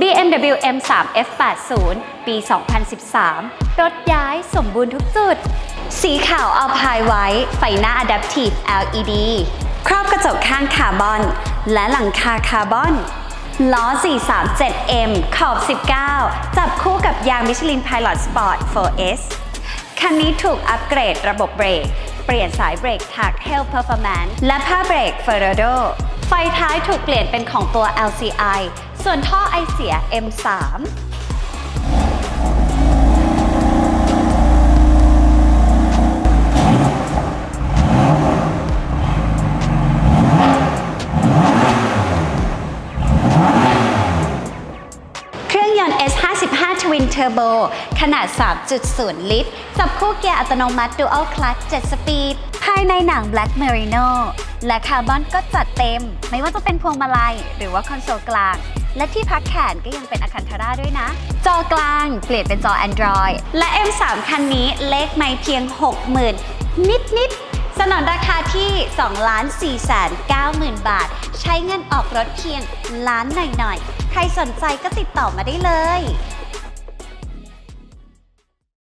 BMW M3 F80 ปี 2013 รถย้ายสมบูรณ์ทุกจุด สีขาวเอาพายไว้ ไฟหน้า Adaptive LED ครอบกระจกข้างคาร์บอน และหลังคาคาร์บอน ล้อ 437M ขอบ 19 จับคู่กับยาง Michelin Pilot Sport 4S คันนี้ถูกอัปเกรดระบบเบรก เปลี่ยนสายเบรกทาก Hell Performance และผ้าเบรก Ferrado ไฟท้ายถูกเปลี่ยนเป็นของตัว LCI ส่วนท่อไอเสีย M3 S55 Twin Turbo ขนาด 3.0 ลิตร จับคู่เกียร์อัตโนมัติ Dual Clutch 7 สปีด ภายในหนัง Black Merino และคาร์บอนก็จัดเต็ม ไม่ว่าจะเป็นพวงมาลัย หรือว่าคอนโซลกลาง และที่พักแขนก็ยังเป็นอคันธาราด้วยนะ จอกลางเปลี่ยนเป็นจอ Android และ M3 คันนี้เลขไม่เพียง 60,000 นิดนิดสนนราคาที่ 2 4 9 0 0 0 0 บาท ใช้เงินออกรถเพียงล้านหน่อยๆ ใครสนใจก็ติดต่อมาได้เลย